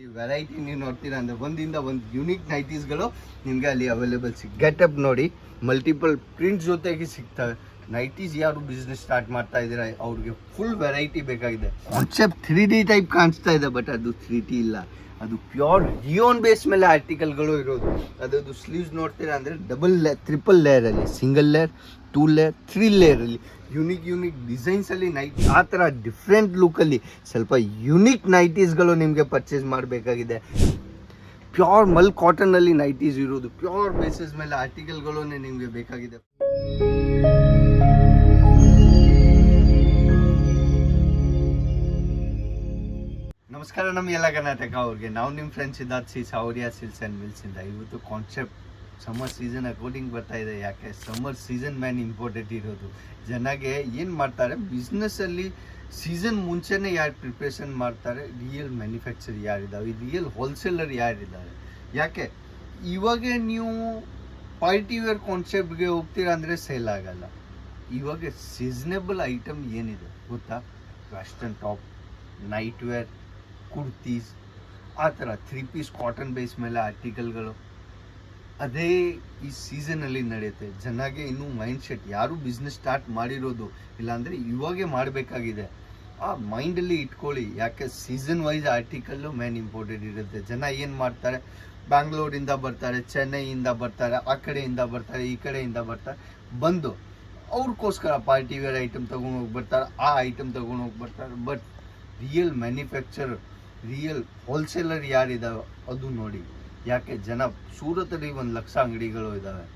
Variety ನೀವು ನೋಡ್ತೀರಾ ಅಂದ್ರೆ ಒಂದಿಂದ ಒಂದು ಯುನಿಕ್ ನೈಟೀಸ್ಗಳು ನಿಮಗೆ ಅಲ್ಲಿ ಅವೈಲೇಬಲ್ ಸಿಗ್ ಗೆಟಪ್ ನೋಡಿ ಮಲ್ಟಿಪಲ್ ಪ್ರಿಂಟ್ ಜೊತೆಗೆ ಸಿಗ್ತವೆ. ನೈಟೀಸ್ ಯಾರು ಬಿಸ್ನೆಸ್ ಸ್ಟಾರ್ಟ್ ಮಾಡ್ತಾ ಇದ್ದೀರಾ, ಅವ್ರಿಗೆ ಫುಲ್ ವೆರೈಟಿ ಬೇಕಾಗಿದೆ. ಕಾನ್ಸೆಪ್ಟ್ ತ್ರೀ ಡಿ ಟೈಪ್ ಕಾಣಿಸ್ತಾ ಇದೆ ಬಟ್ ಅದು ತ್ರೀ ಡಿ ಇಲ್ಲ. ಅದು ಪ್ಯೂರ್ ಹಿಯೋನ್ ಬೇಸ್ ಮೇಲೆ ಆರ್ಟಿಕಲ್ಗಳು ಇರೋದು. ಅದರದ್ದು ಸ್ಲೀವ್ಸ್ ನೋಡ್ತೀರಾ ಅಂದರೆ double lay triple ಲೇಯರಲ್ಲಿ single layer two layer three ಲೇಯರಲ್ಲಿ unique unique ಡಿಸೈನ್ಸಲ್ಲಿ ನೈಟ್ ಆ ಥರ ಡಿಫ್ರೆಂಟ್ ಲುಕ್ಕಲ್ಲಿ ಸ್ವಲ್ಪ ಯುನಿಕ್ ನೈಟೀಸ್ಗಳು ನಿಮಗೆ ಪರ್ಚೇಸ್ ಮಾಡಬೇಕಾಗಿದೆ. ಪ್ಯೂರ್ ಮಲ್ ಕಾಟನಲ್ಲಿ ನೈಟೀಸ್ ಇರೋದು ಪ್ಯೂರ್ ಬೇಸಸ್ ಮೇಲೆ ಆರ್ಟಿಕಲ್ಗಳು ನಿಮಗೆ ಬೇಕಾಗಿದೆ. ನಮಸ್ಕಾರ ನಮ್ಮ ಎಲ್ಲ ಕರ್ನಾಟಕ ಅವ್ರಿಗೆ. ನಾವು ನಿಮ್ಮ ಫ್ರೆಂಡ್ಸ್ ಸಿದ್ಧಾರ್ಥ ಸಿ ಸೌರ್ಯ, ಸಿಲ್ಸ್ ಆ್ಯಂಡ್ ಮಿಲ್ಸಿಂದ ಇವತ್ತು ಕಾನ್ಸೆಪ್ಟ್ ಸಮ್ಮರ್ ಸೀಸನ್ ಅಕಾರ್ಡಿಂಗ್ ಬರ್ತಾ ಇದೆ. ಯಾಕೆ? ಸಮ್ಮರ್ ಸೀಸನ್ ಮ್ಯಾನ್ ಇಂಪಾರ್ಟೆಂಟ್ ಇರೋದು. ಜನಗೆ ಏನು ಮಾಡ್ತಾರೆ? ಬಿಸ್ನೆಸ್ಸಲ್ಲಿ ಸೀಸನ್ ಮುಂಚೆನೇ ಯಾರು ಪ್ರಿಪ್ರೇಷನ್ ಮಾಡ್ತಾರೆ? ರಿಯಲ್ ಮ್ಯಾನುಫ್ಯಾಕ್ಚರ್ ಯಾರಿದ್ದಾವೆ ರಿಯಲ್ ಹೋಲ್ಸೇಲರ್ ಯಾರಿದ್ದಾರೆ ಯಾಕೆ? ಇವಾಗ ನೀವು ಪಾರ್ಟಿ ವೇರ್ ಕಾನ್ಸೆಪ್ಟ್ಗೆ ಹೋಗ್ತೀರಾ ಅಂದರೆ ಸೇಲ್ ಆಗಲ್ಲ. ಇವಾಗ ಸೀಸನೇಬಲ್ ಐಟಮ್ ಏನಿದೆ? ಗೊತ್ತಾ? Western top night wear kurtis ಆ ಥರ ತ್ರೀ ಪೀಸ್ ಕಾಟನ್ ಬೇಸ್ ಮೇಲೆ ಆರ್ಟಿಕಲ್ಗಳು ಅದೇ ಈ ಸೀಸನಲ್ಲಿ ನಡೆಯುತ್ತೆ. ಜನಗೆ ಇನ್ನೂ ಮೈಂಡ್ ಸೆಟ್ ಯಾರು ಬಿಸ್ನೆಸ್ ಸ್ಟಾರ್ಟ್ ಮಾಡಿರೋದು ಇಲ್ಲಾಂದರೆ ಇವಾಗೇ ಮಾಡಬೇಕಾಗಿದೆ. ಆ ಮೈಂಡಲ್ಲಿ ಇಟ್ಕೊಳ್ಳಿ. ಯಾಕೆ season wise article main important ಇರುತ್ತೆ. ಜನ ಏನು ಮಾಡ್ತಾರೆ? ಬ್ಯಾಂಗ್ಳೂರಿಂದ ಬರ್ತಾರೆ ಚೆನ್ನೈಯಿಂದ ಬರ್ತಾರೆ, ಆ ಕಡೆಯಿಂದ ಬರ್ತಾರೆ, ಈ ಕಡೆಯಿಂದ ಬರ್ತಾರೆ. ಬಂದು ಅವ್ರಿಗೋಸ್ಕರ ಪಾರ್ಟಿ ವೇರ್ ಐಟಮ್ ತೊಗೊಂಡು ಹೋಗಿ ಬರ್ತಾರೆ, ಆ ಐಟಮ್ ತೊಗೊಂಡು ಹೋಗಿ ಬರ್ತಾರೆ. But real manufacturer real wholesaler ಯಾರಿದ್ದಾವೆ ಅದು ನೋಡಿ. ಯಾಕೆ ಜನ ಸೂರತಲ್ಲಿ ಒಂದು ಲಕ್ಷ ಅಂಗಡಿಗಳು ಇದ್ದಾವೆ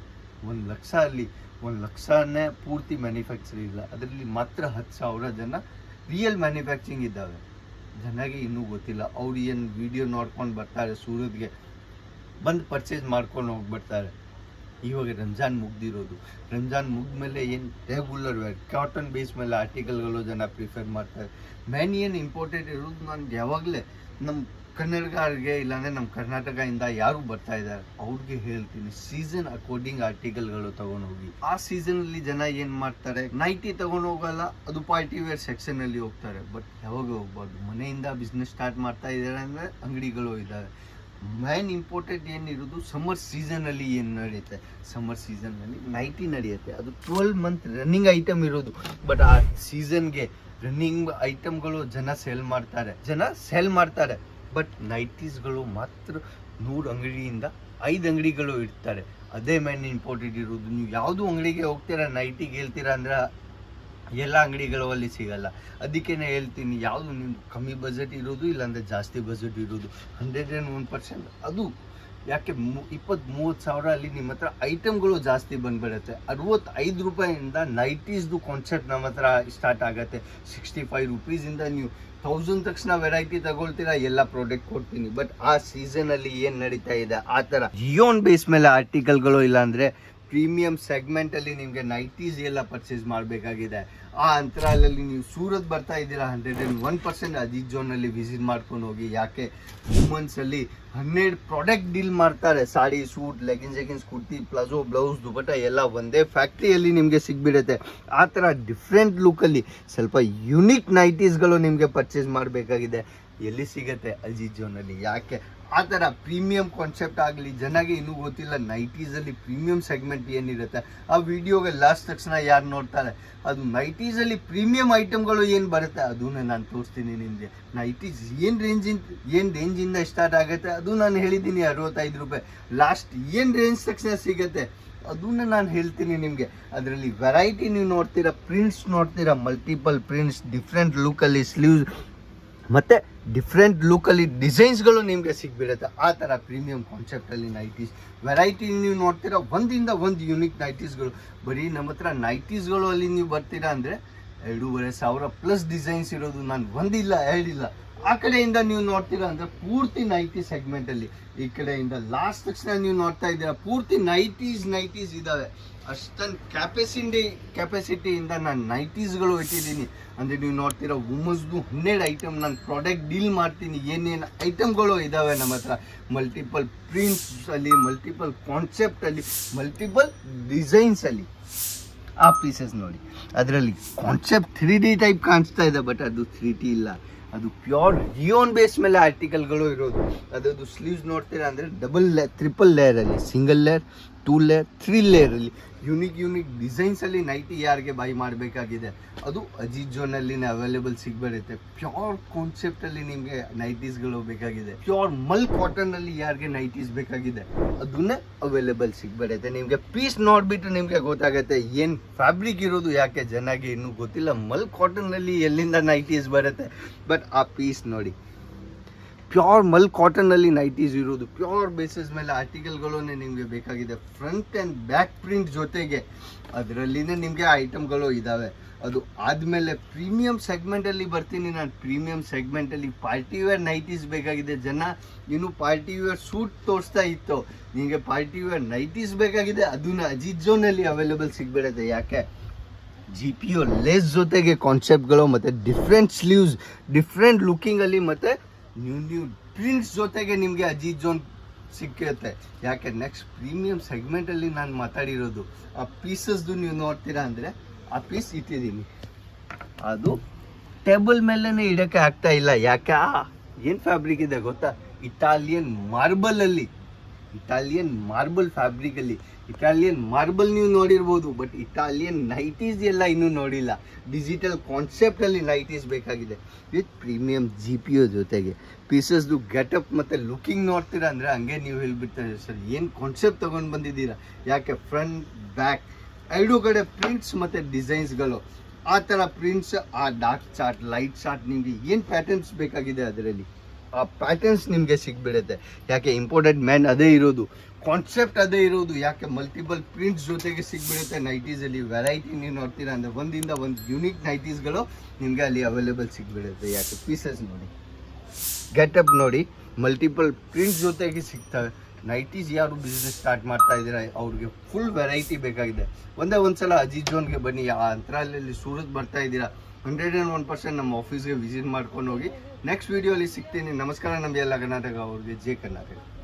ಒಂದು ಲಕ್ಷ ಅಲ್ಲಿ ಒಂದು ಲಕ್ಷನೇ ಪೂರ್ತಿ ಮ್ಯಾನುಫ್ಯಾಕ್ಚರ್ ಇಲ್ಲ. ಅದರಲ್ಲಿ ಮಾತ್ರ ಹತ್ತು ಸಾವಿರ ಜನ ರಿಯಲ್ ಮ್ಯಾನುಫ್ಯಾಕ್ಚರಿಂಗ್ ಇದ್ದಾವೆ. ಜನಗೆ ಇನ್ನೂ ಗೊತ್ತಿಲ್ಲ. ಅವ್ರು ಏನು ವಿಡಿಯೋ ನೋಡ್ಕೊಂಡು ಬರ್ತಾರೆ ಸೂರತ್ಗೆ, ಬಂದು ಪರ್ಚೇಸ್ ಮಾಡ್ಕೊಂಡು ಹೋಗ್ಬಿಡ್ತಾರೆ. ಇವಾಗ ರಂಜಾನ್ ಮುಗ್ದಿರೋದು. ರಂಜಾನ್ ಮುಗ್ದ್ಮೇಲೆ ಏನು ರೆಗ್ಯುಲರ್ ವೇರ್ ಕಾಟನ್ ಬೇಸ್ ಮೇಲೆ ಆರ್ಟಿಕಲ್ಗಳು ಜನ ಪ್ರಿಫರ್ ಮಾಡ್ತಾರೆ. ಮೇನ್ ಏನು ಇಂಪಾರ್ಟೆಂಟ್ ಇರೋದು ನಾನು ಯಾವಾಗಲೇ ನಮ್ಮ ಕನ್ನಡಗಾರಿಗೆ ಇಲ್ಲಾಂದರೆ ನಮ್ಮ ಕರ್ನಾಟಕದಿಂದ ಯಾರು ಬರ್ತಾ ಇದ್ದಾರೆ? ಅವ್ರಿಗೆ ಹೇಳ್ತೀನಿ ಸೀಸನ್ ಅಕಾರ್ಡಿಂಗ್ ಆರ್ಟಿಕಲ್ಗಳು ತಗೊಂಡೋಗಿ. ಆ ಸೀಸನಲ್ಲಿ ಜನ ಏನು ಮಾಡ್ತಾರೆ? ನೈಟಿ ತಗೊಂಡು ಹೋಗಲ್ಲ, ಅದು ಪಾರ್ಟಿ ವೇರ್ ಸೆಕ್ಷನಲ್ಲಿ ಹೋಗ್ತಾರೆ. ಬಟ್ ಯಾವಾಗ ಹೋಗ್ಬಾರ್ದು? ಮನೆಯಿಂದ ಬಿಸ್ನೆಸ್ ಸ್ಟಾರ್ಟ್ ಮಾಡ್ತಾ ಇದ್ದಾರೆ ಅಂದರೆ ಅಂಗಡಿಗಳು ಇದ್ದಾವೆ ಮೇನ್ ಇಂಪಾರ್ಟೆಂಟ್ ಏನಿರೋದು ಸಮ್ಮರ್ ಸೀಸನಲ್ಲಿ ಏನು ನಡೆಯುತ್ತೆ? ಸಮ್ಮರ್ ಸೀಸನ್ನಲ್ಲಿ ನೈಟಿ ನಡೆಯುತ್ತೆ. ಅದು ಟ್ವೆಲ್ ಮಂತ್ ರನ್ನಿಂಗ್ ಐಟಮ್ ಇರೋದು. ಬಟ್ ಆ ಸೀಸನ್ಗೆ ರನ್ನಿಂಗ್ ಐಟಮ್ಗಳು ಜನ ಸೇಲ್ ಮಾಡ್ತಾರೆ. ಜನ ಸೇಲ್ ಮಾಡ್ತಾರೆ. ಬಟ್ ನೈಟೀಸ್ಗಳು ಮಾತ್ರ ನೂರು ಅಂಗಡಿಯಿಂದ ಐದು ಅಂಗಡಿಗಳು ಇರ್ತಾರೆ ಅದೇ ಮೇನ್ ಇಂಪಾರ್ಟೆಂಟ್ ಇರೋದು. ನೀವು ಯಾವುದು ಅಂಗಡಿಗೆ ಹೋಗ್ತೀರಾ, ನೈಟಿಗೆ ಹೇಳ್ತೀರಾ ಅಂದ್ರೆ ಎಲ್ಲ ಅಂಗಡಿಗಳು ಅಲ್ಲಿ ಸಿಗಲ್ಲ. ಅದಕ್ಕೆ ಹೇಳ್ತೀನಿ, ಯಾವುದು ನಿಮ್ಮ ಕಮ್ಮಿ ಬಜೆಟ್ ಇರೋದು ಇಲ್ಲಾಂದ್ರೆ ಜಾಸ್ತಿ ಬಜೆಟ್ ಇರೋದು. ಹಂಡ್ರೆಡ್ ಆ್ಯಂಡ್ ಒನ್ ಪರ್ಸೆಂಟ್ ಅದು ಯಾಕೆ ಇಪ್ಪತ್ತು ಮೂವತ್ತು ಸಾವಿರ ಅಲ್ಲಿ ನಿಮ್ಮ ಹತ್ರ ಐಟಮ್ಗಳು ಜಾಸ್ತಿ ಬಂದ್ಬಿಡುತ್ತೆ. ಅರವತ್ತೈದು ರೂಪಾಯಿಂದ ನೈಟೀಸ್ದು ಕಾನ್ಸೆಪ್ಟ್ ನಮ್ಮ ಹತ್ರ ಸ್ಟಾರ್ಟ್ ಆಗುತ್ತೆ. ಸಿಕ್ಸ್ಟಿ ಫೈವ್ ರುಪೀಸಿಂದ ನೀವು ತೌಸಂಡ್ ತಕ್ಷಣ ವೆರೈಟಿ ತಗೊಳ್ತೀರಾ, ಎಲ್ಲ ಪ್ರಾಡಕ್ಟ್ ಕೊಡ್ತೀನಿ. ಬಟ್ ಆ ಸೀಸನಲ್ಲಿ ಏನು ನಡೀತಾ ಇದೆ, ಆ ಥರ ಜಿಯೋನ್ ಬೇಸ್ ಮೇಲೆ ಆರ್ಟಿಕಲ್ಗಳು ಇಲ್ಲಾಂದರೆ ಪ್ರೀಮಿಯಂ ಸೆಗ್ಮೆಂಟಲ್ಲಿ ನಿಮಗೆ ನೈಟೀಸ್ ಎಲ್ಲ ಪರ್ಚೇಸ್ ಮಾಡಬೇಕಾಗಿದೆ. ಆ ಅಂತರಾಲಲ್ಲಿ ನೀವು ಸೂರತ್ ಬರ್ತಾ ಇದ್ದೀರಾ ಹಂಡ್ರೆಡ್ ಆ್ಯಂಡ್ ಒನ್ ಪರ್ಸೆಂಟ್ ಝೋನಲ್ಲಿ ವಿಸಿಟ್ ಮಾಡ್ಕೊಂಡು ಹೋಗಿ, ಯಾಕೆ ವುಮನ್ಸಲ್ಲಿ ಹನ್ನೆರಡು ಪ್ರಾಡಕ್ಟ್ ಡೀಲ್ ಮಾಡ್ತಾರೆ. ಸಾಡಿ ಸೂಟ್ ಲೆಗಿನ್ಸ್ ಎಗಿನ್ಸ್ ಕುರ್ತಿ ಪ್ಲಾಜೋ ಬ್ಲೌಸ್ ದುಪಟ ಎಲ್ಲ ಒಂದೇ ಫ್ಯಾಕ್ಟ್ರಿಯಲ್ಲಿ ನಿಮಗೆ ಸಿಗ್ಬಿಡುತ್ತೆ. ಆ ಥರ ಡಿಫ್ರೆಂಟ್ ಲುಕ್ಕಲ್ಲಿ ಸ್ವಲ್ಪ ಯುನಿಕ್ ನೈಟೀಸ್ಗಳು ನಿಮಗೆ ಪರ್ಚೇಸ್ ಮಾಡಬೇಕಾಗಿದೆ. ಎಲ್ಲಿ ಸಿಗತ್ತೆ ಅಜಿತ್ ಜೋನಲ್ಲಿ? ಯಾಕೆ? ಆ ಥರ ಪ್ರೀಮಿಯಂ ಕಾನ್ಸೆಪ್ಟ್ ಆಗಲಿ, ಜನಗೆ ಇನ್ನೂ ಗೊತ್ತಿಲ್ಲ ನೈಟೀಸಲ್ಲಿ ಪ್ರೀಮಿಯಂ ಸೆಗ್ಮೆಂಟ್ ಏನಿರುತ್ತೆ. ಆ ವಿಡಿಯೋಗೆ ಲಾಸ್ಟ್ ತಕ್ಷಣ ಯಾರು ನೋಡ್ತಾರೆ? ಅದು ನೈಟೀಸಲ್ಲಿ ಪ್ರೀಮಿಯಂ ಐಟಮ್ಗಳು ಏನು ಬರುತ್ತೆ? ಅದನ್ನೇ ನಾನು ತೋರಿಸ್ತೀನಿ ನಿಮಗೆ ನೈಟೀಸ್ ಏನು ರೇಂಜಿಂದ ಏನು ರೇಂಜಿಂದ ಸ್ಟಾರ್ಟ್ ಆಗುತ್ತೆ? ಅದು ನಾನು ಹೇಳಿದ್ದೀನಿ ಅರವತ್ತೈದು ರೂಪಾಯಿ. ಲಾಸ್ಟ್ ಏನು ರೇಂಜ್ ತಕ್ಷಣ ಸಿಗುತ್ತೆ? ಅದನ್ನ ನಾನು ಹೇಳ್ತೀನಿ ನಿಮಗೆ. ಅದರಲ್ಲಿ ವೆರೈಟಿ ನೀವು ನೋಡ್ತೀರಾ ಪ್ರಿಂಟ್ಸ್ ನೋಡ್ತೀರಾ ಮಲ್ಟಿಪಲ್ ಪ್ರಿಂಟ್ಸ್ ಡಿಫ್ರೆಂಟ್ ಲುಕ್ಕಲ್ಲಿ ಸ್ಲೀವ್ಸ್ ಮತ್ತು ಡಿಫ್ರೆಂಟ್ ಲುಕಲ್ಲಿ ಡಿಸೈನ್ಸ್ಗಳು ನಿಮಗೆ ಸಿಗ್ಬಿಡುತ್ತೆ. ಆ ಥರ ಪ್ರೀಮಿಯಂ ಕಾನ್ಸೆಪ್ಟಲ್ಲಿ ನೈಟೀಸ್ ವೆರೈಟಿ ನೀವು ನೋಡ್ತೀರಾ, ಒಂದಿಂದ ಒಂದು ಯುನಿಕ್ ನೈಟೀಸ್ಗಳು ಬರೀ ನಮ್ಮ ಹತ್ರ ನೈಟೀಸ್ಗಳು ಅಲ್ಲಿ ನೀವು ಬರ್ತೀರಾ ಅಂದರೆ ಎರಡೂವರೆ ಸಾವಿರ ಪ್ಲಸ್ ಡಿಸೈನ್ಸ್ ಇರೋದು ನಾನು ಒಂದಿಲ್ಲ ಎರಡಿಲ್ಲ ಆ ಕಡೆಯಿಂದ ನೀವು ನೋಡ್ತೀರಾ ಅಂದರೆ ಪೂರ್ತಿ ನೈಟಿ ಸೆಗ್ಮೆಂಟಲ್ಲಿ ಈ ಕಡೆಯಿಂದ ಲಾಸ್ಟ್ ತಕ್ಷಣ ನೀವು ನೋಡ್ತಾ ಇದ್ದೀರಾ, ಪೂರ್ತಿ ನೈಟೀಸ್ ನೈಟೀಸ್ ಇದ್ದಾವೆ ಅಷ್ಟೊಂದು ಕ್ಯಾಪೆಸಿಟಿ ಕ್ಯಾಪೆಸಿಟಿಯಿಂದ ನಾನು ನೈಟೀಸ್ಗಳು ಇಟ್ಟಿದ್ದೀನಿ. ಅಂದರೆ ನೀವು ನೋಡ್ತೀರಾ ವುಮನ್ಸ್ದು ಹನ್ನೆರಡು ಐಟಮ್ ನಾನು ಪ್ರಾಡಕ್ಟ್ ಡೀಲ್ ಮಾಡ್ತೀನಿ. ಏನೇನು ಐಟಮ್ಗಳು ಇದ್ದಾವೆ ನಮ್ಮ ಹತ್ರ? ಮಲ್ಟಿಪಲ್ ಪ್ರಿಂಟ್ಸಲ್ಲಿ ಮಲ್ಟಿಪಲ್ ಕಾನ್ಸೆಪ್ಟಲ್ಲಿ ಮಲ್ಟಿಪಲ್ ಡಿಸೈನ್ಸಲ್ಲಿ ಆ ಪೀಸಸ್ ನೋಡಿ. ಅದರಲ್ಲಿ ಕಾನ್ಸೆಪ್ಟ್ ತ್ರೀ ಡಿ ಟೈಪ್ ಕಾಣಿಸ್ತಾ ಇದೆ ಬಟ್ ಅದು ತ್ರೀ ಡಿ ಇಲ್ಲ. ಅದು ಪ್ಯೂರ್ ರಿಯೋನ್ ಬೇಸ್ ಮೇಲೆ ಆರ್ಟಿಕಲ್ಗಳು ಇರೋದು. ಅದರದ್ದು ಸ್ಲೀವ್ಸ್ ನೋಡ್ತೀರಾ ಅಂದರೆ double lay triple ಲೇಯರಲ್ಲಿ single layer two layer three ಲೇಯರಲ್ಲಿ unique unique ಡಿಸೈನ್ಸಲ್ಲಿ ನೈಟಿ ಯಾರಿಗೆ ಬೈ ಮಾಡಬೇಕಾಗಿದೆ. ಅದು ಅಜಿತ್ ಜೋನಲ್ಲಿನೇ ಅವೈಲೇಬಲ್ ಸಿಗ್ಬರುತ್ತೆ. ಪ್ಯೂರ್ ಕಾನ್ಸೆಪ್ಟಲ್ಲಿ ನಿಮಗೆ ನೈಟೀಸ್ಗಳು ಬೇಕಾಗಿದೆ. ಪ್ಯೂರ್ ಮಲ್ ಕಾಟನಲ್ಲಿ ಯಾರಿಗೆ ನೈಟೀಸ್ ಬೇಕಾಗಿದೆ. ಅದನ್ನೇ ಅವೈಲೇಬಲ್ ಸಿಗ್ಬರುತ್ತೆ. ನಿಮಗೆ ಪೀಸ್ ನೋಡಿಬಿಟ್ಟು ನಿಮಗೆ ಗೊತ್ತಾಗುತ್ತೆ. ಏನು ಫ್ಯಾಬ್ರಿಕ್ ಇರೋದು, ಯಾಕೆ ಚೆನ್ನಾಗಿ ಇನ್ನೂ ಗೊತ್ತಿಲ್ಲ. ಮಲ್ ಕಾಟನ್ನಲ್ಲಿ ಎಲ್ಲಿಂದ ನೈಟೀಸ್ ಬರುತ್ತೆ? ಬಟ್ ಆ ಪೀಸ್ ನೋಡಿ. ಪ್ಯೂರ್ ಮಲ್ ಕಾಟನಲ್ಲಿ ನೈಟೀಸ್ ಇರೋದು. ಪ್ಯೂರ್ ಬೇಸಿಸ್ ಮೇಲೆ ಆರ್ಟಿಕಲ್ಗಳನ್ನೇ ನಿಮಗೆ ಬೇಕಾಗಿದೆ. ಫ್ರಂಟ್ ಆ್ಯಂಡ್ ಬ್ಯಾಕ್ ಪ್ರಿಂಟ್ ಜೊತೆಗೆ ಅದರಲ್ಲಿನೇ ನಿಮಗೆ ಐಟಮ್ಗಳು ಇದ್ದಾವೆ ಅದು ಆದಮೇಲೆ ಪ್ರೀಮಿಯಂ ಸೆಗ್ಮೆಂಟಲ್ಲಿ ಬರ್ತೀನಿ. ನಾನು ಪ್ರೀಮಿಯಂ ಸೆಗ್ಮೆಂಟಲ್ಲಿ ಪಾರ್ಟಿ ವೇರ್ ನೈಟೀಸ್ ಬೇಕಾಗಿದೆ. ಜನ ಇನ್ನು ಪಾರ್ಟಿ ವೇರ್ ಸೂಟ್ ತೋರಿಸ್ತಾ ಇತ್ತು. ನಿಮಗೆ ಪಾರ್ಟಿ ವೇರ್ ನೈಟೀಸ್ ಬೇಕಾಗಿದೆ. ಅದನ್ನ ಅಜಿತ್ ಝೋನಲ್ಲಿ ಅವೈಲೇಬಲ್ ಸಿಗ್ಬಿಡುತ್ತೆ. ಯಾಕೆ? ಜಿ ಪಿ ಯು ಲೆಸ್ ಜೊತೆಗೆ ಕಾನ್ಸೆಪ್ಟ್ಗಳು ಮತ್ತು ಡಿಫ್ರೆಂಟ್ ಸ್ಲೀವ್ಸ್ ಡಿಫ್ರೆಂಟ್ ಲುಕ್ಕಿಂಗಲ್ಲಿ ಮತ್ತು ನ್ಯೂ ನ್ಯೂ ಪ್ರಿಂಟ್ಸ್ ಜೊತೆಗೆ ನಿಮಗೆ ಅಜೀತ್ ಜೋನ್ ಸಿಕ್ಕುತ್ತೆ ಯಾಕೆ ನೆಕ್ಸ್ಟ್ ಪ್ರೀಮಿಯಂ ಸೆಗ್ಮೆಂಟಲ್ಲಿ ನಾನು ಮಾತಾಡಿರೋದು, ಆ ಪೀಸಸ್ದು ನೀವು ನೋಡ್ತೀರಾ ಅಂದರೆ, ಆ ಪೀಸ್ ಇಟ್ಟಿದ್ದೀನಿ. ಅದು ಟೇಬಲ್ ಮೇಲೇ ಇಡೋಕ್ಕೆ ಆಗ್ತಾ ಇಲ್ಲ. ಯಾಕೆ ಏನು ಫ್ಯಾಬ್ರಿಕ್ ಇದೆ ಗೊತ್ತಾ? ಇಟಾಲಿಯನ್ ಮಾರ್ಬಲಲ್ಲಿ ಇಟಾಲಿಯನ್ ಮಾರ್ಬಲ್ ಫ್ಯಾಬ್ರಿಕಲ್ಲಿ ಇಟಾಲಿಯನ್ ಮಾರ್ಬಲ್ ನೀವು ನೋಡಿರ್ಬೋದು ಬಟ್ ಇಟಾಲಿಯನ್ ನೈಟೀಸ್ ಎಲ್ಲ ಇನ್ನೂ ನೋಡಿಲ್ಲ. ಡಿಜಿಟಲ್ ಕಾನ್ಸೆಪ್ಟಲ್ಲಿ ನೈಟೀಸ್ ಬೇಕಾಗಿದೆ. With premium G P U ಜೊತೆಗೆ. ಪೀಸಸ್ದು ಗೆಟಪ್ ಮತ್ತು ಲುಕಿಂಗ್ ನೋಡ್ತೀರಾ ಅಂದರೆ ಹಂಗೆ ನೀವು ಹೇಳ್ಬಿಡ್ತಾರೆ, ಸರ್, ಏನು ಕಾನ್ಸೆಪ್ಟ್ ತೊಗೊಂಡು ಬಂದಿದ್ದೀರಾ? ಯಾಕೆ ಫ್ರಂಟ್ ಬ್ಯಾಕ್ ಎರಡೂ ಕಡೆ ಪ್ರಿಂಟ್ಸ್ ಮತ್ತು ಡಿಸೈನ್ಸ್ಗಳು ಆ ಥರ ಪ್ರಿಂಟ್ಸ್ ಆ ಡಾರ್ಕ್ ಚಾರ್ಟ್ ಲೈಟ್ ಚಾರ್ಟ್ ನಿಮಗೆ ಏನು ಪ್ಯಾಟರ್ನ್ಸ್ ಬೇಕಾಗಿದೆ ಅದರಲ್ಲಿ? ಆ ಪ್ಯಾಟರ್ನ್ಸ್ ನಿಮಗೆ ಸಿಗ್ಬಿಡುತ್ತೆ. ಯಾಕೆ ಇಂಪೋರ್ಟೆಡ್ ಮ್ಯಾನ್ ಅದೇ ಇರೋದು ಕಾನ್ಸೆಪ್ಟ್ ಅದೇ ಇರೋದು, ಯಾಕೆ ಮಲ್ಟಿಪಲ್ ಪ್ರಿಂಟ್ಸ್ ಜೊತೆಗೆ ಸಿಗ್ಬಿಡುತ್ತೆ. ನೈಟೀಸಲ್ಲಿ ವೆರೈಟಿ ನೀವು ನೋಡ್ತೀರಾ ಅಂದರೆ ಒಂದಿಂದ ಒಂದು ಯುನೀಕ್ ನೈಟೀಸ್ಗಳು ನಿಮಗೆ ಅಲ್ಲಿ ಅವೈಲೇಬಲ್ ಸಿಗ್ಬಿಡುತ್ತೆ. ಯಾಕೆ ಪೀಸಸ್ ನೋಡಿ. ಗೆಟಪ್ ನೋಡಿ ಮಲ್ಟಿಪಲ್ ಪ್ರಿಂಟ್ಸ್ ಜೊತೆಗೆ ಸಿಗ್ತವೆ. ನೈಟೀಸ್ ಯಾರು ಬಿಸ್ನೆಸ್ ಸ್ಟಾರ್ಟ್ ಮಾಡ್ತಾ ಇದ್ದೀರಾ, ಅವ್ರಿಗೆ ಫುಲ್ ವೆರೈಟಿ ಬೇಕಾಗಿದೆ. ಒಂದೇ ಒಂದ್ಸಲ ಅಜಿತ್ ಜೋನ್ಗೆ ಬನ್ನಿ. ಆ ಅಂತರಾಲಲ್ಲಿ ಸೂರತ್ ಬರ್ತಾ ಇದ್ದೀರಾ. ಹಂಡ್ರೆಡ್ ಆ್ಯಂಡ್ ಒನ್ ಪರ್ಸೆಂಟ್ ನಮ್ಮ ಆಫೀಸ್ಗೆ ವಿಸಿಟ್ ಮಾಡ್ಕೊಂಡು ಹೋಗಿ. ನೆಕ್ಸ್ಟ್ ವೀಡಿಯೋಲಿ ಸಿಗ್ತೀನಿ. ನಮಸ್ಕಾರ ನಮ್ಮ ಎಲ್ಲ ಕರ್ನಾಟಕ ಅವ್ರಿಗೆ. ಜೆ ಕರ್ನಾಟಕ.